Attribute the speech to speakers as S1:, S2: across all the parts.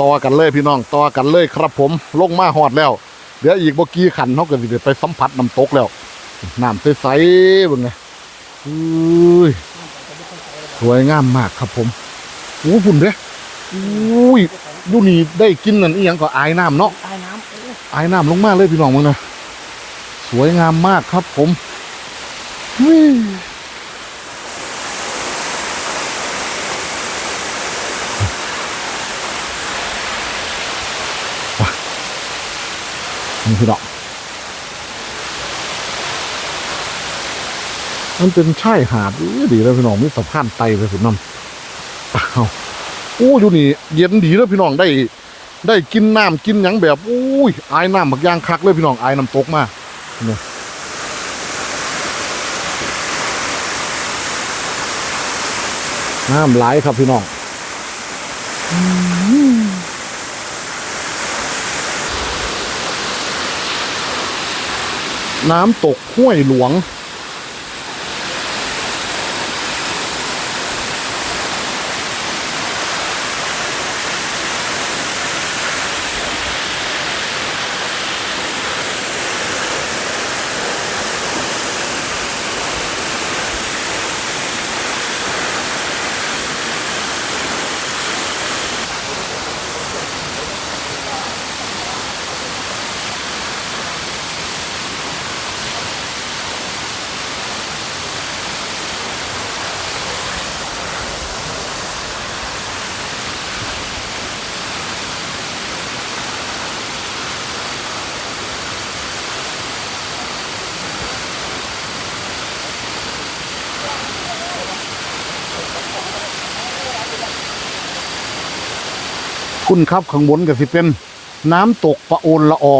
S1: ต่อกันเลยพี่น้องต่อกันเลยครับผมลงมาหอดแล้ว เดี๋ยวอีกบ่กี่ขันเขาก็สิได้ไปสัมผัสน้ำตกแล้วน้ำใสๆเบิ่งไงอุ้ยสวยงามมากครับผมโอ้ฝุ่นเด้อุ้ยดูนี่ได้กินนั่นอีหยังก็อายน้ำเนาะ
S2: ใต้น้ำออ
S1: อายน้ำลงมาเลยพี่น้องมึงนะสวยงามมากครับผม นี่พี่น้องมันเป็นชายหาดดีแล้วพี่น้องมีสะพานไตไปสุดน้ำอ้าวโอ้อยู่นี่ เย็นดีแล้วพี่น้องได้ ได้กินน้ำกินหยังแบบอุ้ยอายน้ำบักย่างคักเลยพี่น้องอายน้ำตกมาเนี่ยน้ำไหลครับพี่น้องอืม น้ำตกห้วยหลวง คุณครับข้างบนก็สิเป็นน้ำตกปะโอนละออ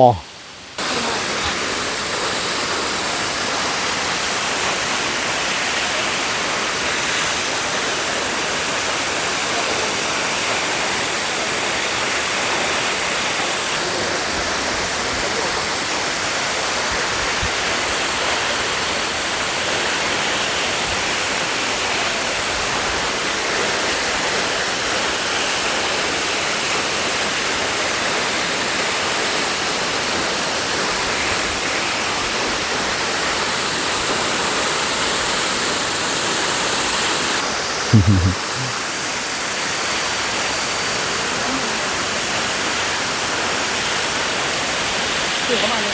S2: คือเข้ามาเลย